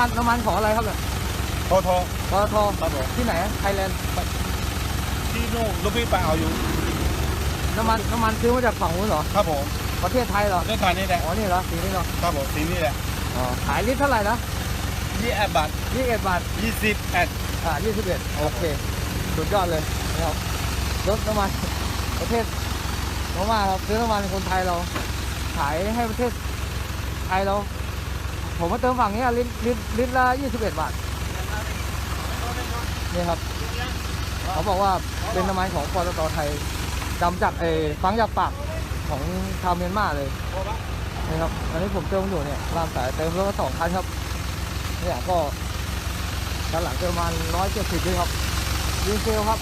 มันน้ำมันของอะไรครับเนี่ยโทโทปตทครับผมที่ไหนไทยแลนด์ที่นู่นลูกพี่ไปเอาอยู่น้ำมันน้ำมันซื้อมาจากฝั่งนู้นเหรอครับผมประเทศไทยเหรอเรื่องทานนี่แหละอ๋อนี่เหรอสีนี้เหรอครับผมสีนี่แหละอ๋อขายลิตรเท่าไหร่นะยี่แอดบาทยี่สิบเอ็ดบาทยี่สิบแอดอ่ายี่สิบเอ็ดโอเคสุดยอดเลยนะครับรถน้ำมันประเทศเพราะว่าเราซื้อน้ำมันคนไทยเรา ขายให้ประเทศไทยเรา ผมมาเติมฝั่งนี้ลิตรลิตรลิตรละยี่สิบเอ็ดบาทนี่ครับ เขาบอกว่าเป็นน้ำมันของปตทไทยดำจากเอฟังจากปากของชาวเมียนมาเลยนี่ครับตอนนี้ผมเติมอยู่เนี่ยรามสายเติมรถสองคันครับเนี่ยก็ด้านหลังเติมมาณร้อยเจ็ดสิบด้วยครับดีเซลครับ